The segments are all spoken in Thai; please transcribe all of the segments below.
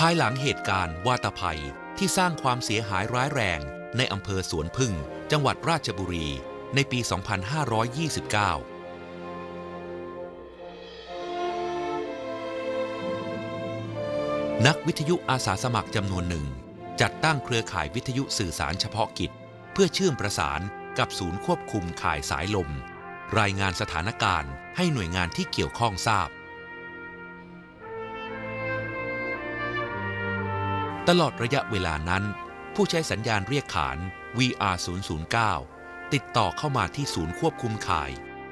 ภายหลังเหตุการณ์วาตภัยที่สร้างความเสียหายร้ายแรงในอำเภอสวนพึ่ง จังหวัดราชบุรี ในปี 2529นักวิทยุอาสาสมัครจำนวนหนึ่ง จัดตั้งเครือข่ายวิทยุสื่อสารเฉพาะกิจ เพื่อเชื่อมประสานกับศูนย์ควบคุมข่ายสายลม รายงานสถานการณ์ให้หน่วยงานที่เกี่ยวข้องทราบ ตลอดระยะเวลานั้น ผู้ใช้สัญญาณเรียกขาน VR 009ติดต่อเข้ามาที่ศูนย์ควบคุมข่าย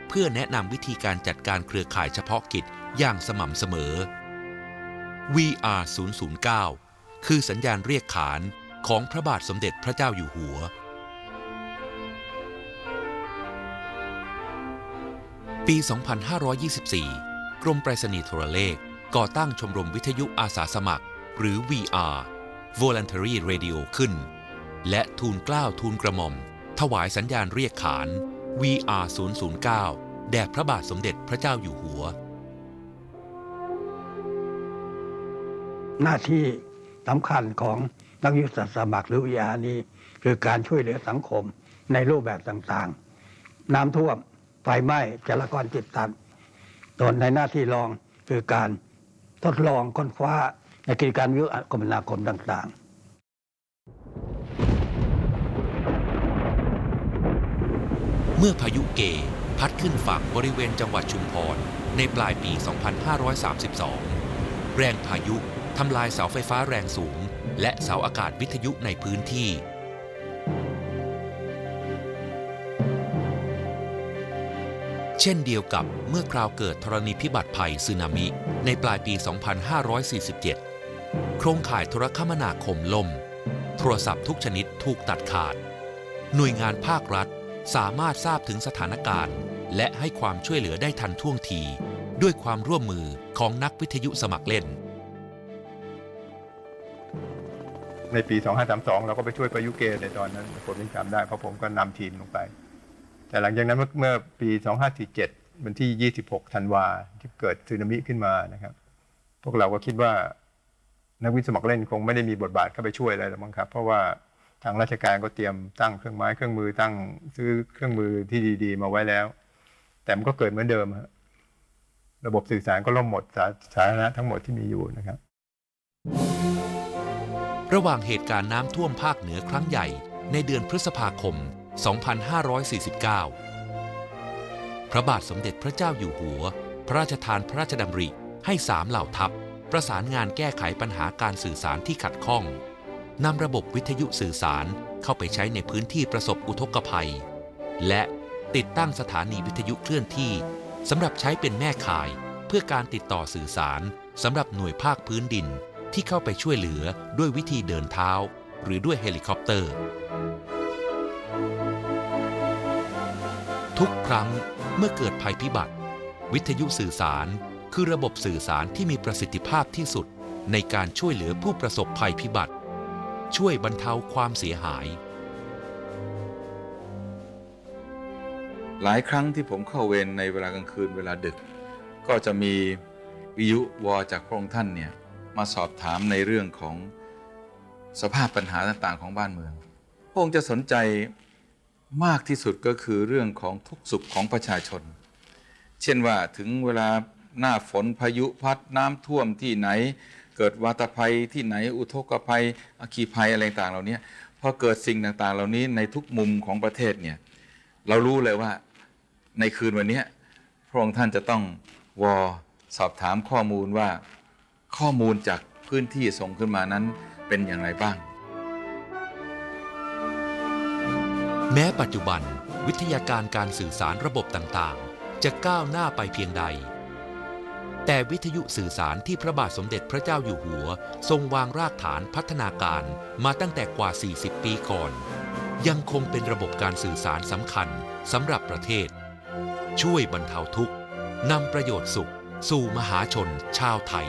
เพื่อแนะนำวิธีการจัดการเครือข่ายเฉพาะกิจอย่างสม่ำเสมอ VR 009คือสัญญาณเรียกขานของพระบาทสมเด็จพระเจ้าอยู่หัว ปี 2524 กรมไปรษณีย์โทรเลข ก่อตั้งชมรมวิทยุอาสาสมัคร หรือ VR Voluntary Radio ขึ้น และทูลกล้าวทูลกระหม่อม ถวายสัญญาณเรียกขาน VR 009แด่พระบาทสมเด็จพระเจ้าอยู่หัว หน้าที่สำคัญของนักยุทธศาสตร์สมัครหรือวิทยานี้ คือการช่วยเหลือสังคมในรูปแบบต่างๆ น้ำท่วมไฟไหม้จราจรติดตันตนในหน้าที่รองคือการทดลองค้นคว้า ในกิจการวิทยุคมนาคมต่างเมื่อพายุเกพัดขึ้นฝั่งบริเวณจังหวัดชุมพร ในปลายปี 2532 แรงพายุทำลายเสาไฟฟ้าแรงสูง และเสาอากาศวิทยุในพื้นที่ เช่นเดียวกับเมื่อคราวเกิดธรณีพิบัติภัยสึนามิ ในปลายปี 2547 โครงข่ายโทรคมนาคมล่ม โทรศัพท์ทุกชนิดถูกตัดขาด หน่วยงานภาครัฐสามารถทราบถึงสถานการณ์ และให้ความช่วยเหลือได้ทันท่วงที ด้วยความร่วมมือของนักวิทยุสมัครเล่น ในปี 2532 เราก็ไปช่วยประยุเกในตอนนั้น ผมยังจำได้เพราะผมก็นำทีมลงไป แต่หลังจากนั้นเมื่อเมื่อปี 2547 วันที่ 26 ธันวาที่เกิดสึนามิขึ้นมานะครับ พวกเราก็คิดว่า นักวิทยสมัครเล่นคงไม่ได้มีบทบาทเข้าไปช่วยอะไรหรอกมั้งครับ เพราะว่าทางราชการก็เตรียมตั้งเครื่องไม้เครื่องมือตั้งซื้อเครื่องมือที่ดี ๆ มาไว้แล้ว แต่มันก็เกิดเหมือนเดิมฮะระบบสื่อสารก็ล่มหมดสาสาธารณะทั้งหมดที่มีอยู่นะครับ ระหว่างเหตุการณ์น้ำท่วมภาคเหนือครั้งใหญ่ในเดือนพฤษภาคม 2549 พระบาทสมเด็จพระเจ้าอยู่หัว พระราชทานพระราชดำริให้สามเหล่าทัพ ประสานงานแก้ไขปัญหาการสื่อสารที่ขัดข้องนำระบบวิทยุสื่อสารเข้าไปใช้ในพื้นที่ประสบอุทกภัย และติดตั้งสถานีวิทยุเคลื่อนที่สำหรับใช้เป็นแม่ข่าย เพื่อการติดต่อสื่อสารสำหรับหน่วยภาคพื้นดินที่เข้าไปช่วยเหลือด้วยวิธีเดินเท้า หรือด้วยเฮลิคอปเตอร์ ทุกครั้งเมื่อเกิดภัยพิบัติ วิทยุสื่อสาร คือระบบสื่อสารที่มีประสิทธิภาพที่สุดในการช่วยเหลือผู้ประสบภัยพิบัติ ช่วยบรรเทาความเสียหาย หลายครั้งที่ผมเข้าเวรในเวลากลางคืนเวลาดึก ก็จะมีวิยุวอจากพระองค์ท่านเนี่ยมาสอบถามในเรื่องของสภาพปัญหาต่างๆของบ้านเมือง พระองค์จะสนใจมากที่สุดก็คือเรื่องของทุกสุขของประชาชน เช่นว่าถึงเวลา หน้าฝนพายุพัดน้ำท่วมที่ไหน เกิดวาตภัยที่ไหน อุทกภัยอัคีภัยอะไรต่างเหล่านี้พอเกิดสิ่งต่างๆ เหล่านี้ในทุกมุมของประเทศเนี่ยเรารู้เลยว่าในคืนวันนี้พระองค์ท่านจะต้องวอสอบถามข้อมูลว่าข้อมูลจากพื้นที่ส่งขึ้นมานั้นเป็นอย่างไรบ้าง แม้ปัจจุบันวิทยาการการสื่อสารระบบต่างๆ จะก้าวหน้าไปเพียงใด แต่วิทยุสื่อสารที่พระบาทสมเด็จพระเจ้าอยู่หัว ทรงวางรากฐานพัฒนาการมาตั้งแต่กว่า 40 ปีก่อน ยังคงเป็นระบบการสื่อสารสำคัญสำหรับประเทศ ช่วยบรรเทาทุกข์นำประโยชน์สุข สู่มหาชนชาวไทย